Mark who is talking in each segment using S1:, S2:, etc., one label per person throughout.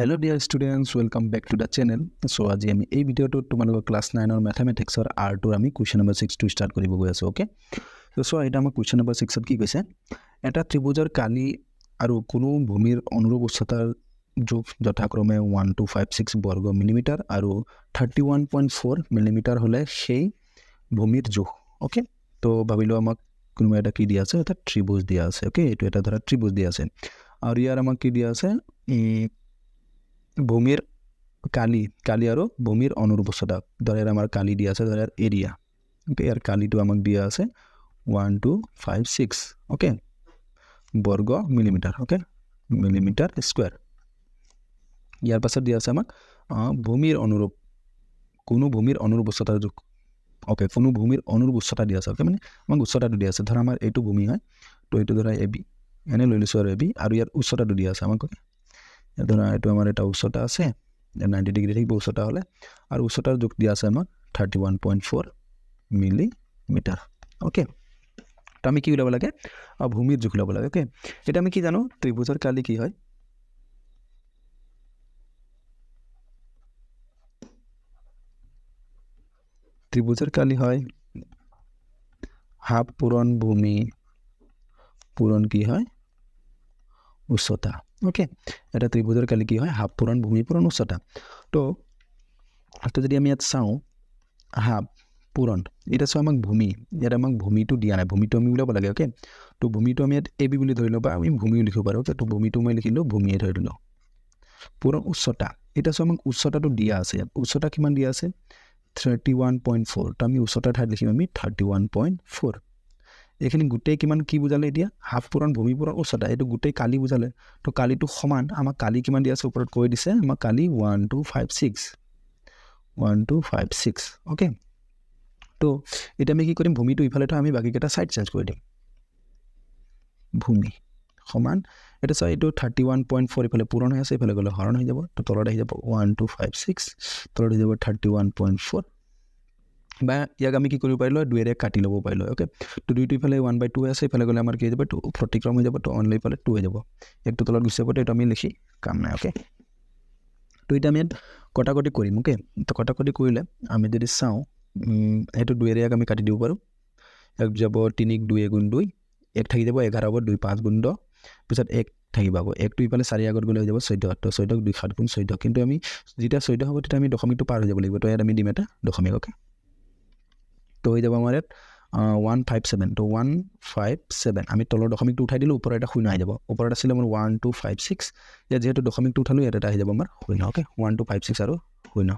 S1: Hello' dear students welcome back to the channel so' আজি আমি এই ভিডিঅ'টোত তোমালোকৰ ক্লাছ নাইনৰ মেথামেটিক্সৰ আৰ্টৰ আমি কুৱেশ্যন নম্বৰ ছিক্সটো ষ্টাৰ্ট কৰিব গৈ আছোঁ অ'কে চ' এতিয়া আমাৰ কুৱেশ্যন নম্বৰ ছিক্সত কি কৈছে? এটা ত্ৰিভুজৰ কালি আৰু কোনো ভূমিৰ অনুৰূপ উচ্চতাৰ জোখ যথাক্ৰমে ওৱান টু ফাইভ ছিক্স বৰ্গ মিলিমিটাৰ আৰু thirty one point four millimetre হ'লে সেই ভূমিৰ জোখ অ'কে ত' ভাবিলোঁ আমাক কোনোবা এটা কি দিয়া আছে? এটা ত্ৰিভুজ দিয়া আছে অ'কে এইটো এটা ধৰা ত্ৰিভুজ দিয়া আছে। আৰু ইয়াৰ আমাক কি দিয়া আছে? ভূমিৰ কালি কালি আৰু ভূমিৰ অনুৰূপ উচ্চতা ধৰা ইয়াৰ আমাৰ কালি দিয়া আছে ইয়াৰ এৰিয়া অ'কে ইয়াৰ কালিটো আমাক দিয়া আছে one two five six okay বৰ্গ মিলিমিটাৰ অ'কে মিলিমিটাৰ স্কুৱেৰ ইয়াৰ পাছত দিয়া আছে আমাক ভূমিৰ অনুৰূপ কোনো ভূমিৰ অনুৰূপ উচ্চতাৰ জোখ অ'কে কোনো ভূমিৰ অনুৰূপ উচ্চতা দিয়া আছে অ'কে মানে আমাক উচ্চতাটো দিয়া আছে। ধৰা আমাৰ এইটো ভূমি হয়, তো এইটো ধৰা এ বি এনে লৈ লৈছোঁ আৰু এ বি আৰু ইয়াৰ উচ্চতাটো দিয়া আছে আমাক? ধৰা এইটো আমাৰ এটা উচ্চতা আছে নাইণ্টি ডিগ্ৰী থাকিব উচ্চতা হ'লে আৰু উচ্চতাৰ জোখ দিয়া আছে আমাক thirty one point four millimetre okay তো আমি কি ওলাব লাগে? ভূমিৰ জোখ ওলাব লাগে অ'কে এতিয়া আমি কি জানো ত্ৰিভুজৰ কালি কি হয়? ত্ৰিভুজৰ কালি হয় হাফ পূৰণ ভূমি পূৰণ কি হয়? উচ্চতা। ওকে এটা ত্ৰিভুজৰ কালি কি হয়? হাফ পূৰণ ভূমি পূৰণ উচ্চতা। তো তো যদি আমি ইয়াত চাওঁ হাফ পূৰণ এতিয়া চাওঁ আমাক ভূমি ইয়াত আমাক ভূমিটো দিয়া নাই ভূমিটো আমি ওলাব লাগে অ'কে তো ভূমিটো আমি ইয়াত এ বি বুলি ধৰি লওঁ বা আমি ভূমিও লিখিব পাৰোঁ অ'কে তো ভূমিটো মই লিখিলোঁ ভূমিয়ে ধৰি লওঁ পূৰণ উচ্চতা এতিয়া চাওঁ আমাক উচ্চতাটো দিয়া আছে ইয়াত। উচ্চতা কিমান দিয়া আছে? থাৰ্টি ওৱান পইণ্ট ফ'ৰ তো আমি উচ্চতাৰ ঠাইত লিখিম আমি থাৰ্টি ওৱান পইণ্ট ফ'ৰ এইখিনি গোটেই কিমান কি বুজালে এতিয়া? হাফ পূৰণ, ভূমি পূৰণ উচ্চতা এইটো গোটেই কালি বুজালে। তো কালিটো সমান, আমাক কালি কিমান দিয়া আছে ওপৰত কৈ দিছে, আমাক কালি one two five six one two five six okay তো এতিয়া আমি কি কৰিম? ভূমিটো ইফালে থৈ আমি বাকীকেইটা ছাইড চেঞ্জ কৰি দিম। ভূমি সমান, এতিয়া চোৱা, এইটো থাৰ্টি ওৱান পইণ্ট ফ'ৰ ইফালে পূৰণ হৈ আছে, ইফালে গ'লে হৰণ হৈ যাব, তো তলত আহি যাব ওৱান টু ফাইভ ছিক্স তলত আহি যাব থাৰ্টি ওৱান পইণ্ট ফ'ৰ বা ইয়াক আমি কি কৰিব পাৰিলোঁ দুয়েৰে কাটি ল'ব পাৰিলোঁ অ'কে তো দুইটো ইফালে ওৱান বাই টু আছে, ইফালে গ'লে আমাৰ কি হৈ যাব টু প্ৰতিক্ৰম হৈ যাব, তো অনলি ইফালে টু হৈ যাব। একটো তলত গুচি যাব এইটো আমি লিখি কাম নাই অ'কে তো এতিয়া আমি ইয়াত কটাকটি কৰিম অ'কে তো কটাকটি কৰিলে আমি যদি চাওঁ সেইটো দুয়েৰে ইয়াক আমি কাটি দিব পাৰোঁ। ইয়াক যাব তিনিক দুই এগুণ দুই, এক থাকি যাব এঘাৰ হ'ব দুই পাঁচ গুণ দহ, পিছত এক থাকিব আকৌ। একটো ইফালে চাৰি আগত গ'লে হৈ যাব চৈধ্য, তো চৈধ্যক দুই সাত গুণ চৈধ্য। কিন্তু আমি যেতিয়া চৈধ্য হ'ব তেতিয়া আমি দশমিকটো পাৰ হৈ যাব লাগিব, তো ইয়াত আমি দিম এটা দশমিক অ'কে তো হৈ যাব ইয়াত ওৱান ফাইভ ছেভেন তো ওৱান ফাইভ ছেভেন আমি তলৰ দশমিকটো উঠাই দিলোঁ ওপৰত এটা শূন্য আহি যাব। ওপৰত আছিলে আমাৰ ওৱান টু ফাইভ ছিক্স ইয়াত যিহেতু দশমিকটো উঠালোঁ, ইয়াত এটা আহি যাব আমাৰ শূন্য okay one two five six আৰু শূন্য।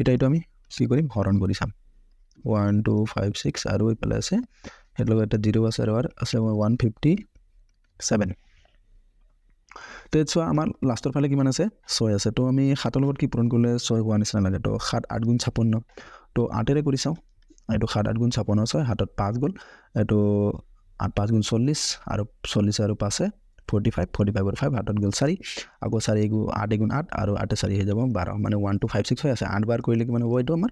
S1: এতিয়া এইটো আমি কি কৰিম? হৰণ কৰি চাম। ওৱান টু ফাইভ ছিক্স আৰু এইফালে আছে সেইটো লগত এটা জিৰ' আছে আৰু আছে ওৱান ফিফটি ছেভেন তো ইয়াত চোৱা, আমাৰ লাষ্টৰ ফালে কিমান আছে? ছয় আছে। তো আমি সাতৰ লগত কি পূৰণ কৰিলে ছয় হোৱা নিচিনা লাগে? তো সাত আঠ গুণ ছাপন্ন। তো আঠেৰে কৰি চাওঁ। এইটো সাত আঠ গুণ ছাপন্ন ছয় হাতত পাঁচ গ'ল এইটো আঠ পাঁচ গুণ চল্লিছ আৰু চল্লিছ আৰু পাঁচে ফৰ্টি ফাইভ, ফৰ্টি ফাইভৰ ফাইভ হাতত গ'ল চাৰি, আকৌ চাৰি এগু আঠ এগুণ আঠ আৰু আঠে চাৰি হৈ যাব বাৰ মানে ওৱান টু ফাইভ, ছিক্স হৈ আছে, আঠ বাৰ কৰিলে কিমান হ'ব এইটো আমাৰ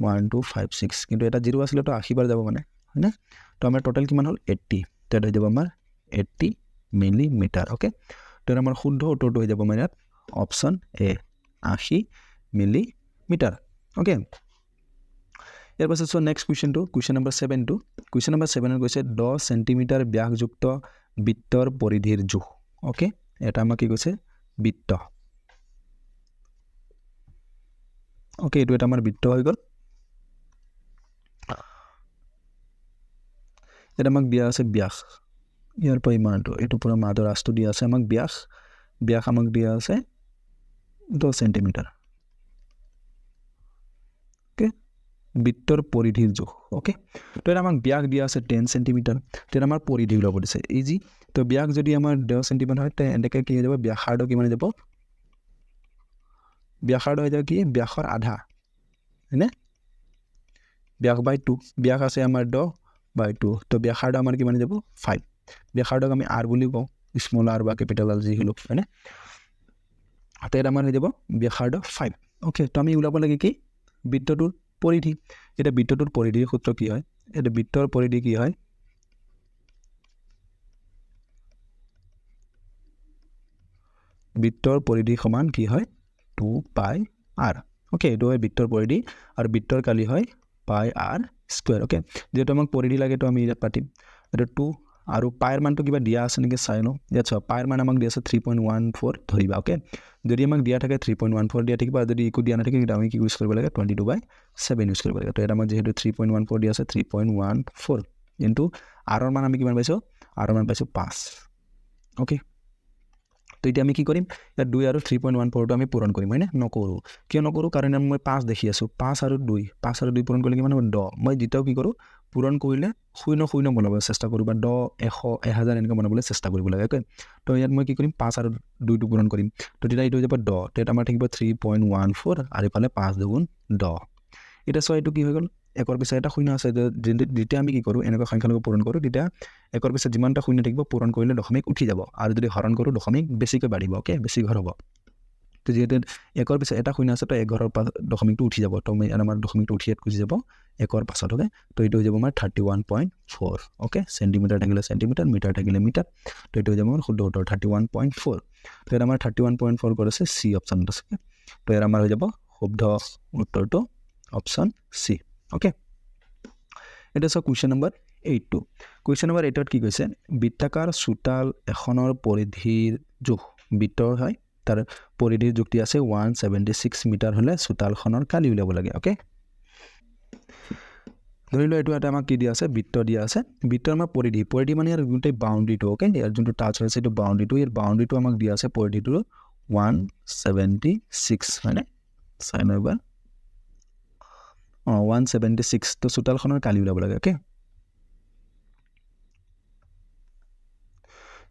S1: ওৱান টু ফাইভ, ছিক্স, কিন্তু এটা জিৰ' আছিলে তো আশী বাৰ যাব মানে হয়নে তো আমাৰ টোটেল কিমান হ'ল? এইট্টি, তো এটা হৈ যাব আমাৰ এইট্টি মিলিমিটাৰ অ'কে তো আমাৰ শুদ্ধ উত্তৰটো হৈ যাব আমাৰ ইয়াত অপশ্যন এ আশী মিলিমিটাৰ অ'কে ইয়াৰ পাছত চোৱা নেক্সট কুৱেশ্যনটো কুৱেশ্যন নম্বৰ ছেভেনটো কুৱেশ্যন নম্বৰ ছেভেনত কৈছে দহ চেণ্টিমিটাৰ ব্যাসযুক্ত বৃত্তৰ পৰিধিৰ জোখ অ'কে এটা আমাক কি কৈছে বৃত্ত অ'কে এইটো এটা আমাৰ বৃত্ত হৈ গ'ল। ইয়াত আমাক দিয়া আছে ব্যাস। ইয়াৰ পৰা ইমানটো এইটো পূৰা মাজৰ ৰাজটো দিয়া আছে আমাক ব্যাস। ব্যাস আমাক দিয়া আছে দহ চেণ্টিমিটাৰ অ'কে বৃত্তৰ পৰিধিৰ জোখ অ'কে তো এটা আমাক ব্যাস দিয়া আছে টেন চেণ্টিমিটাৰ তেতিয়া আমাৰ পৰিধি ওলাব দিছে ইজি তো ব্যাস যদি আমাৰ দহ চেণ্টিমিটাৰ হয় তে এনেকৈ কি হৈ যাব ব্যাসাৰ্ধ কিমান যাব? ব্যাসাৰ্ধ হৈ যাব কি? ব্যাসৰ আধা হয়নে? ব্যাস বাই টু ব্যাস আছে আমাৰ দহ বাই টু তো ব্যাসাৰ্ধ আমাৰ কিমান যাব? ফাইভ ব্যাসাৰ্ধক আমি আৰ বুলি কওঁ স্মল আৰ বা কেপিটেল আৰ যি হ'লেও হয়নে? তো ইয়াত আমাৰ হৈ যাব ব্যাসাৰ্ধ ফাইভ অ'কে তো আমি ওলাব লাগে কি? বৃত্তটোৰ পৰিধি এতিয়া বৃত্তটোৰ পৰিধিৰ সূত্ৰ কি হয়? এতিয়া বৃত্তৰ পৰিধি কি হয়? বৃত্তৰ পৰিধি সমান কি হয়? টু পাই আৰ অ'কে এইটো হয় বৃত্তৰ পৰিধি আৰু বৃত্তৰ কালি হয় পাই আৰ স্কুৱেৰ অ'কে যিহেতু আমাক পৰিধি লাগে, তো আমি ইয়াত পাতিম। এইটো টু আৰু পাইৰ মানটো কিবা দিয়া আছে নেকি চাই লওঁ। ইয়াত চোৱা পাইৰ মান আমাক দিয়া আছে থ্ৰী পইণ্ট ওৱান ফ'ৰ ধৰিবা অ'কে যদি আমাক দিয়া থাকে থ্ৰী পইণ্ট ওৱান ফ'ৰ দিয়া থাকিব আৰু যদি একো দিয়া নাথাকে তেতিয়া আমি কি ইউজ কৰিব লাগে? Twenty two by seven use কৰিব লাগে। তো ইয়াত আমাক যিহেতু থ্ৰী পইণ্ট ওৱান ফ'ৰ দিয়া আছে থ্ৰী পইণ্ট ওৱান ফ'ৰ কিন্তু আৰৰ মান আমি কিমান পাইছোঁ? আৰৰ মান পাইছোঁ পাঁচ অ'কে তো এতিয়া আমি কি কৰিম? ইয়াত দুই আৰু থ্ৰী পইণ্ট ওৱান ফ'ৰটো আমি পূৰণ কৰিম হয়নে? নকৰোঁ। কিয় নকৰোঁ? কাৰণ মই পাঁচ দেখি আছোঁ। পাঁচ আৰু দুই পাঁচ আৰু দুই পূৰণ কৰিলে কিমান হ'ব? দহ। মই যেতিয়াও কি কৰোঁ পূৰণ কৰিলে শূন্য শূন্য বনাবলৈ চেষ্টা কৰোঁ বা দহ এশ, এহেজাৰ এনেকৈ বনাবলৈ চেষ্টা কৰিব লাগে অ'কে তো ইয়াত মই কি কৰিম? পাঁচ আৰু দুইটো পূৰণ কৰিম। তো তেতিয়া এইটো হৈ যাব দহ তো ইয়াত আমাৰ থাকিব থ্ৰী পইণ্ট ওৱান ফ'ৰ আৰু ইফালে পাঁচ দুগুণ দহ এতিয়া চোৱা, এইটো কি হৈ গ'ল? একৰ পিছত এটা শূন্য আছে যেতিয়া আমি কি কৰোঁ, এনেকুৱা সংখ্যালঘু পূৰণ কৰোঁ, তেতিয়া একৰ পিছত যিমানটা শূন্য থাকিব, পূৰণ কৰিলে দশমিক উঠি যাব। আৰু যদি হৰণ কৰোঁ, দশমিক বেছিকৈ বাঢ়িব অ'কে বেছি ঘৰ হ'ব। তো যিহেতু একৰ পিছত এটা শূন্য আছে, তো এক ঘৰৰ পাছত দশমিকটো উঠি যাব। তো আমাৰ দশমিকটো উঠি ইয়াত গুচি যাব। একৰ পাছত অ'কে তো এইটো হৈ যাব আমাৰ thirty one point four okay centimetre থাকিলে চেণ্টিমিটাৰ মিটাৰ থাকিলে মিটাৰ। তো এইটো হৈ যাব আমাৰ শুদ্ধ উত্তৰ থাৰ্টি ওৱান পইণ্ট ফ'ৰ তো ইয়াত আমাৰ থাৰ্টি ওৱান পইণ্ট ফ'ৰ কৰিছে চি অপশ্যনটো আছে তো ইয়াত আমাৰ হৈ যাব শুদ্ধ উত্তৰটো অপশ্যন চি অ'কে এতিয়া চাওক কুৱেশ্যন নম্বৰ এইটটো কুৱেশ্যন নম্বৰ এইটত কি কৈছে? বৃত্তাকাৰ চোতাল এখনৰ পৰিধিৰ জোখ বৃত্তৰ হয়, তাৰ পৰিধিৰ যুক্তি আছে ওৱান ছেভেণ্টি ছিক্স মিটাৰ হ'লে চোতালখনৰ কালি উলিয়াব লাগে অ'কে ধৰি লোৱা এইটো এটা আমাক কি দিয়া আছে বৃত্ত দিয়া আছে। বৃত্তৰ আমাৰ পৰিধি পৰিধি মানে ইয়াৰ গোটেই বাউণ্ডেৰীটো অ'কে ইয়াৰ যোনটো টাচ হৈছে এইটো বাউণ্ডেৰীটো ইয়াৰ বাউণ্ডেৰীটো আমাক দিয়া আছে পৰিধিটো ওৱান ছেভেণ্টি ছিক্স হয়নে? চাই লওঁ এবাৰ অঁ ওৱান ছেভেণ্টি ছিক্স তো চোতালখনৰ কালি ওলাব লাগে অ'কে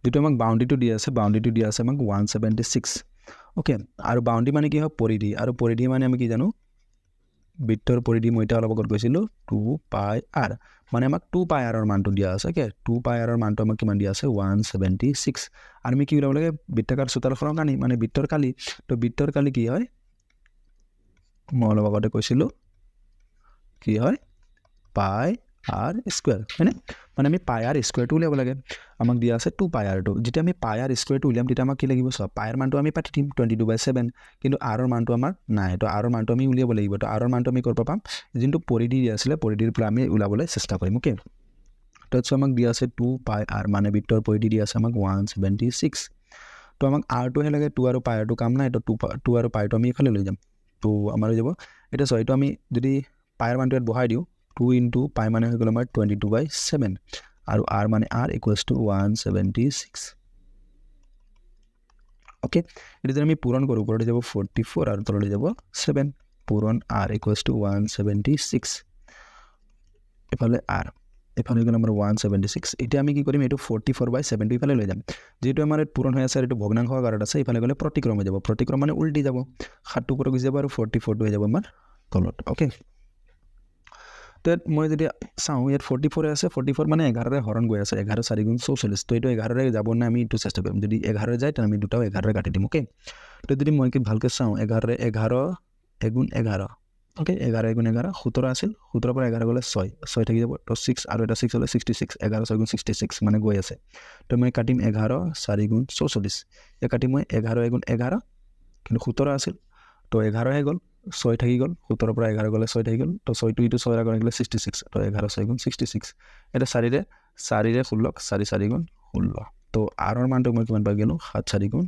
S1: যিটো আমাক বাউণ্ডেৰীটো দিয়া আছে বাউণ্ডেৰীটো দিয়া আছে আমাক ওৱান ছেভেণ্টি ছিক্স অ'কে আৰু বাউণ্ডেৰী মানে কি হয়? পৰিধি আৰু পৰিধি মানে আমি কি জানো? বৃত্তৰ পৰিধি মই এতিয়া অলপ আগত কৈছিলোঁ টু পাই আৰ মানে আমাক টু পাই আৰৰ মানটো দিয়া আছে কে টু পাই আৰৰ মানটো আমাক কিমান দিয়া আছে? ওৱান ছেভেণ্টি ছিক্স আৰু আমি কি ওলাব লাগে, বৃত্তাকাৰ চোতালখনৰ কালি মানে বৃত্তৰ কালি। তো বৃত্তৰ কালি কি হয়? মই অলপ আগতে কৈছিলোঁ, কি হয়? পাই আৰ স্কুৱেৰ হয়নে? মানে আমি পাই আৰ স্কুৱেৰটো উলিয়াব লাগে। আমাক দিয়া আছে টু পাই আৰটো যেতিয়া আমি পাই আৰ স্কুৱেৰটো উলিয়াম তেতিয়া আমাক কি লাগিব চোৱা? পাইৰ মানটো আমি পাতি দিম টুৱেণ্টি টু বাই ছেভেন কিন্তু আৰৰ মানটো আমাৰ নাই। তো আৰৰ মানটো আমি উলিয়াব লাগিব। তো আৰৰ মানটো আমি ক'ৰ পৰা পাম? যোনটো পৰিধি দিয়া আছিলে পৰিধিৰ পৰা আমি ওলাবলৈ চেষ্টা কৰিম অ'কে তাৰপিছত আমাক দিয়া আছে টু পাই আৰ মানে বৃত্তৰ পৰিধি দিয়া আছে আমাক ওৱান ছেভেণ্টি ছিক্স তো আমাক আৰটোহে লাগে টু আৰু পাই আৰটো কাম নাই। তো টু টু আৰু পাইটো আমি এইফালে লৈ যাম। তো আমাৰ হৈ যাব। এতিয়া চোৱা এইটো আমি যদি পাইৰ মানটো ইয়াত বহাই দিওঁ টু ইনটু পাই মানে হৈ গ'ল আমাৰ টুৱেণ্টি টু বাই ছেভেন আৰু আৰ মানে r equals to one seventy six okay এতিয়া যদি আমি পূৰণ কৰোঁ ওপৰতে যাব ফৰ্টি ফ'ৰ আৰু তললৈ যাব ছেভেন পূৰণ r equals to one seventy six এফালে আৰ এফালে গ'ল আমাৰ ওৱান ছেভেণ্টি ছিক্স এতিয়া আমি কি কৰিম এইটো ফৰ্টি ফ'ৰ বাই ছেভেনটো ইফালে লৈ যাম। যিহেতু আমাৰ পূৰণ হৈ আছে এইটো ভগ্নাংশ আকাৰত আছে ইফালে গ'লে প্ৰতিক্ৰম হৈ যাব। প্ৰতিক্ৰম মানে উল্টি যাব। সাতটো ওপৰত গুচি যাব আৰু ফৰ্টি ফ'ৰটো হৈ যাব আমাৰ তলত অ'কে তো ইয়াত মই যদি চাওঁ, ইয়াত ফৰ্টি ফ'ৰে আছে ফৰ্টি ফ'ৰ মানে এঘাৰৰে হৰণ গৈ আছে, এঘাৰ চাৰি গুণ চৌচল্লিছ। তো এইটো এঘাৰৰে যাব নাই আমি এইটো চেষ্টা কৰিম? যদি এঘাৰৰে যায়, তেনে আমি দুটাও এঘাৰৰে কাটি দিম অ'কে তো যদি মই কি ভালকৈ চাওঁ, এঘাৰৰে এঘাৰ, এগুণ এঘাৰ অ'কে এঘাৰ, এগুণ এঘাৰ, সোতৰ আছিল, সোতৰৰ পৰা এঘাৰ গ'লে ছয় ছয় থাকি যাব, তো ছিক্স আৰু এটা ছিক্স হ'লে ছিক্সটি ছিক্স এঘাৰ, ছয় গুণ ছিক্সটি ছিক্স মানে গৈ আছে। তো মই কাটিম এঘাৰ, চাৰি গুণ চৌচল্লিছ। এতিয়া কাটিম মই এঘাৰ, এগুণ এঘাৰ, কিন্তু সোতৰ আছিল, তো এঘাৰহে গ'ল। ছয় থাকি গ'ল সোতৰৰ পৰা এঘাৰ গ'লে ছয় থাকি গ'ল, তো ছয়টো ইটো ছয়ৰ আগত গ'লে ছিক্সটি ছিক্স তো এঘাৰ ছয় গুণ ছিক্সটি ছিক্স এতিয়া চাৰিৰে চাৰিৰে ষোল্লক চাৰি চাৰি গুণ ষোল্ল, তো আৰৰ মানটো মই কিমান পাই গ'লোঁ, সাত চাৰি গুণ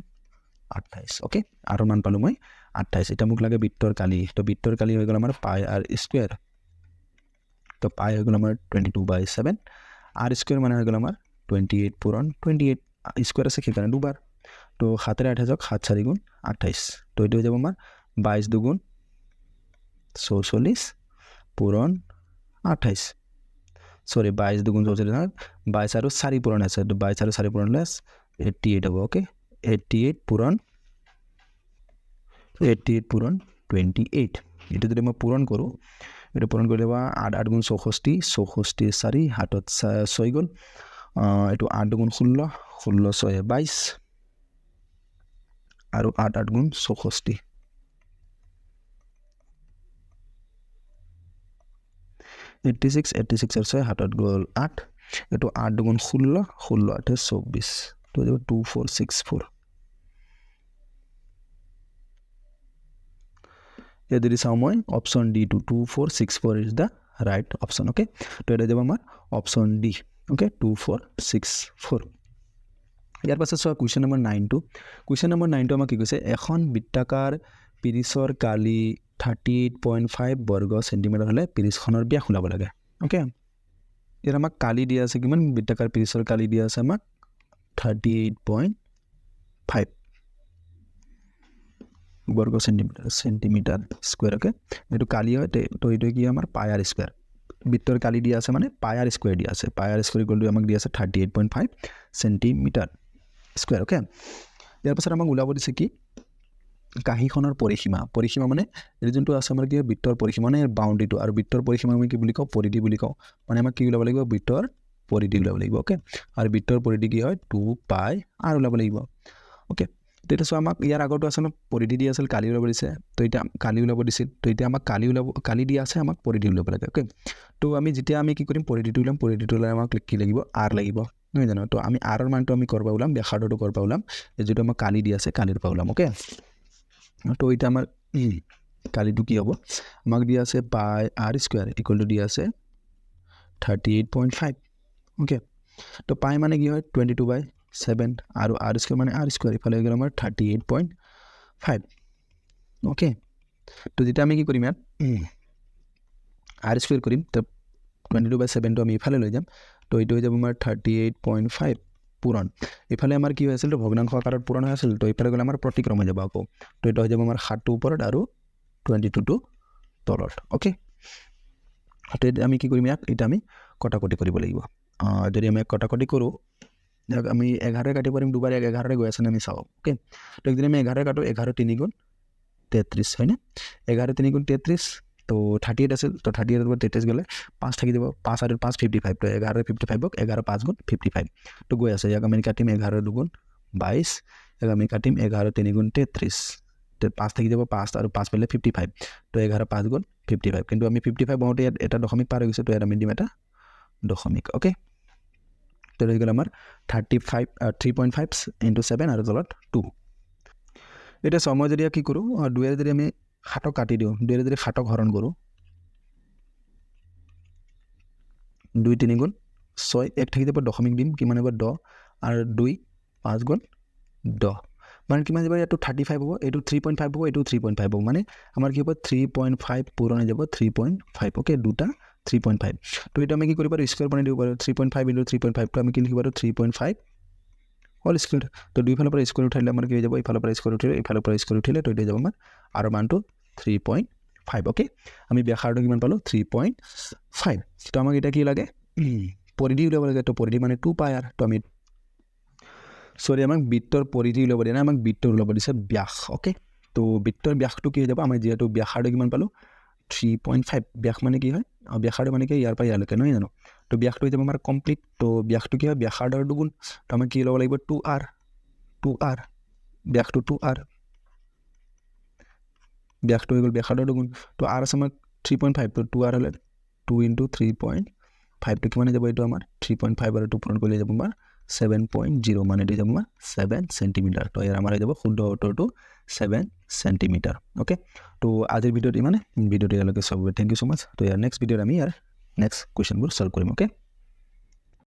S1: আঠাইছ অ'কে আৰৰ মান পালোঁ মই আঠাইছ, এতিয়া মোক লাগে বৃত্তৰ কালি, তো বৃত্তৰ কালি হৈ গ'ল আমাৰ পাই আৰ স্কুৱেৰ তো পাই হৈ গ'ল আমাৰ twenty two by seven r square মানে হৈ গ'ল আমাৰ টুৱেণ্টি এইট পূৰণ টুৱেণ্টি এইট স্কুৱেৰ আছে সেইকাৰণে দুবাৰ, তো সাতেৰে আঠাইছক সাত চাৰি গুণ আঠাইছ, তো এইটো হৈ যাব আমাৰ বাইছ দুগুণ চৌচল্লিছ পূৰণ আঠাইছ চৰি বাইছ দুগুণ চৌচল্লিছ বাইছ আৰু চাৰি পূৰণ আছে। তো বাইছ আৰু চাৰি পূৰণ হ'লে এইট্টি এইট হ'ব অ'কে এইট্টি এইট পূৰণ এইট্টি এইট পূৰণ টুৱেণ্টি এইট এইটো যদি মই পূৰণ কৰোঁ, এইটো পূৰণ কৰি দিব আঠ আঠ গুণ চৌষষ্ঠি চৌষষ্ঠি চাৰি হাতত ছয় গ'ল। এইটো আঠ দুগুণ ষোল্ল ষোল্ল ছয় বাইছ আৰু আঠ আঠ গুণ চৌষষ্ঠি। এইট্টি ছিক্স এইট্টি ছিক্সৰ ছয় সাতত গ'ল আঠ এইটো আঠ দুগুণ ষোল্ল ষোল্ল আঠে চৌব্বিছ টু ফ'ৰ ছিক্স ফ'ৰ ইয়াত যদি চাওঁ মই option D two two four six four is the right option okay তো এটা যাব আমাৰ option D okay two four six four ইয়াৰ পাছত চোৱা কুৱেশ্যন নম্বৰ নাইনটো কুৱেশ্যন নম্বৰ নাইনটো আমাক কি কৈছে? এখন বৃত্তাকাৰ পিৰিচৰ কালি থাৰ্টি পইণ্ট ফাইভ বৰ্গ চেণ্টিমিটাৰ হ'লে পিৰিছখনৰ ব্যাস ওলাব লাগে। অ'কে ইয়াত আমাক কালি দিয়া আছে কিমান? বৃত্তাকাৰ পিৰিছৰ কালি দিয়া আছে আমাক থাৰ্টি এইট পইণ্ট ফাইভ বৰ্গ চেণ্টিমিটাৰ চেণ্টিমিটাৰ স্কুৱেৰ অ'কে এইটো কালি হয় তে- এইটো কি আমাৰ? পাই আৰ স্কুৱেৰ বৃত্তৰ কালি দিয়া আছে মানে পাই আৰ স্কুৱেৰ দিয়া আছে। Pi r square equal to আমাক দিয়া আছে thirty eight point five centimetre square okay ইয়াৰ পাছত আমাক ওলাব দিছে কি? কাঁহীখনৰ পৰিসীমা পৰিসীমা মানে যোনটো আছে আমাৰ কি বৃত্তৰ পৰিসীমা মানে বাউণ্ডেৰীটো আৰু বৃত্তৰ পৰিসীমা আমি কি বুলি কওঁ? পৰিধি বুলি কওঁ। মানে আমাক কি ওলাব লাগিব? বৃত্তৰ পৰিধি ওলাব লাগিব অ'কে আৰু বৃত্তৰ পৰিধি কি হয়? টু পাই আৰ ওলাব লাগিব অ'কে তো এতিয়া চোৱা, আমাক ইয়াৰ আগৰটো আছে ন? পৰিধি দি আছিল, কালি ওলাব দিছে। তো এতিয়া কালি ওলাব দিছিল। তো এতিয়া আমাক কালি ওলাব, কালি দিয়া আছে, আমাক পৰিধি ওলাব লাগে অ'কে তো আমি যেতিয়া আমি কি কৰিম? পৰিধিটো ওলাম। পৰিধিটো ওলাই আমাক কি লাগিব? আৰ লাগিব, নহয় জানো? তো আমি আৰৰ মানটো আমি কৰবা ওলাম? ব্যাসাৰ্ধটো কৰবা ওলাম? যিটো আমাক কালি দি আছে, কালিৰ পৰা ওলাম অ'কে তো এতিয়া আমাৰ কালিটো কি হ'ব? আমাক দিয়া আছে pi r square equal to দিয়া আছে thirty eight point five okay তো পাই মানে কি হয়? টুৱেণ্টি টু বাই ছেভেন আৰু আৰ স্কুৱেৰ মানে আৰ স্কুৱেৰ ইফালে হৈ গ'ল আমাৰ thirty eight point five okay তো যেতিয়া আমি কি কৰিম ইয়াত? আৰ স্কুৱেৰ কৰিম তো টুৱেণ্টি টু বাই ছেভেনটো আমি ইফালে লৈ যাম তো এইটো হৈ যাব আমাৰ থাৰ্টি এইট পইণ্ট ফাইভ পূৰণ। ইফালে আমাৰ কি হৈ আছিল, ভগ্নাংশ আকাৰত পূৰণ হৈ আছিল, তো ইফালে গ'লে আমাৰ প্ৰতিক্ৰম হৈ যাব আকৌ। তো এইটো হৈ যাব আমাৰ সাতটো ওপৰত আৰু টুৱেণ্টি টুটো তলত অ'কে তো আমি কি কৰিম ইয়াক? এতিয়া আমি কটাকটি কৰিব লাগিব। যদি আমি কটাকটি কৰোঁ, ইয়াক আমি এঘাৰে কাটিব পাৰিম, দুবাৰ এক এঘাৰৰে গৈ আছেনে আমি চাওঁ অ'কে তো যদি আমি এঘাৰে কাটো, এঘাৰ তিনি গুণ তেত্ৰিছ, হয়নে? এঘাৰ তিনি গুণ তেত্ৰিছ তো থাৰ্টি এইট আছিল তো থাৰ্টি এইটৰ পৰা তেত্ৰিছ গ'লে পাঁচ থাকি দিব পাঁচ আৰু পাঁচ ফিফটি ফাইভ তো এঘাৰ ফিফটি ফাইভক এঘাৰ পাঁচ গুণ ফিফটি ফাইভ তো গৈ আছে ইয়াক আমি কাটিম এঘাৰ দুগুণ বাইছ ইয়াক আমি কাটিম এঘাৰ তিনি গুণ তেত্ৰিছ। পাঁচ থাকি যাব পাঁচ আৰু পাঁচ পেলাই ফিফটি ফাইভ তো এঘাৰ পাঁচ গুণ ফিফটি ফাইভ কিন্তু আমি ফিফটি ফাইভ হওঁতে ইয়াত এটা দশমিক পাৰ হৈ গৈছে তো ইয়াত আমি দিম এটা দশমিক অ'কে তো হৈ গ'ল আমাৰ thirty five three point five into seven আৰু তলত টু এতিয়া চাওঁ মই যদি কি কৰোঁ দুয়েৰে যদি আমি সাতক কাটি দিওঁ দুয়েৰে যদি সাতক হৰণ কৰোঁ। দুই তিনি গুণ ছয়, এক থাকি যাব দশমিক দিম কিমান হ'ব দহ, আৰু দুই পাঁচ গুণ দহ। মানে কিমান যাব ইয়াতো থাৰ্টি ফাইভ হ'ব, এইটো থ্ৰী পইণ্ট ফাইভ হ'ব এইটো থ্ৰী পইণ্ট ফাইভ হ'ব। মানে আমাৰ কি হ'ব থ্ৰী পইণ্ট ফাইভ পূৰণ যাব থ্ৰী পইণ্ট ফাইভ অ'কে দুটা থ্ৰী পইণ্ট ফাইভ তো এইটো আমি কি কৰিব পাৰোঁ স্কুৱেৰ বনাই দিব পাৰোঁ three point five into three point ফাইভটো আমি কি লিখিব পাৰোঁ three point five all square তো দুইফালৰ পৰা স্কুৱেৰ উঠাইলে আমাৰ কি হৈ যাব ইফালৰ পৰা স্কুৱেৰ উঠিলে ইফালৰ পৰা স্কুৱেৰ উঠিলে তো হৈ যাব আমাৰ আৰু মানটো থ্ৰী পইণ্ট ফাইভ অ'কে আমি ব্যাসাৰ্ধ কিমান পালোঁ থ্ৰী পইণ্ট ফাইভ তো আমাক এতিয়া কি লাগে পৰিধি উলিয়াব লাগে তো পৰিধি মানে টু পাই আৰ তো আমি চৰি আমাক বৃত্তৰ পৰিধি উলিয়াব দিয়া নাই আমাক বৃত্তৰ ওলাব দিছে ব্যাস অ'কে তো বৃত্তৰ ব্যাসটো কি হৈ যাব আমি যিহেতু ব্যাসাৰ্ধ কিমান পালোঁ থ্ৰী পইণ্ট ফাইভ ব্যাস মানে কি হয় ব্যাসাৰ্ধ মানে কি ইয়াৰ পৰা ইয়ালৈকে নহয় জানো? তো ব্যাসটো হৈ যাব আমাৰ কমপ্লিট তো ব্যাসটো কি হয়? ব্যাসাৰ্ধৰ দুগুণ তো আমি কি ল'ব লাগিব? টু আৰ টু আৰ ব্যাসটো টু আৰ ব্যাসটো হৈ গ'ল ব্যাসাৰ্ধৰ দুগুণ তো আৰ আছে আমাৰ থ্ৰী পইণ্ট ফাইভ তো টু আৰ হ'লে টু ইণ্টু থ্ৰী পইণ্ট ফাইভটো কিমান হৈ যাব এইটো আমাৰ থ্ৰী পইণ্ট ফাইভ আৰু টু পূৰণ কৰিলে যাব আমাৰ ছেভেন পইণ্ট জিৰ' মানে এইটো হৈ যাব ছেভেন চেণ্টিমিটাৰ তো ইয়াৰ আমাৰ হৈ যাব শুদ্ধ উত্তৰটো সেভেন চেণ্টিমিটাৰ অ'কে তো আজিৰ ভিডিঅ'ত ইমানে ভিডিঅ'টো ইয়ালৈকে চাব থেংক ইউ ছ' মাছ তো ইয়াৰ নেক্সট ভিডিঅ'ত আমি ইয়াৰ নেক্সট কুৱেশ্যনবোৰ ছল্ভ কৰিম অ'কে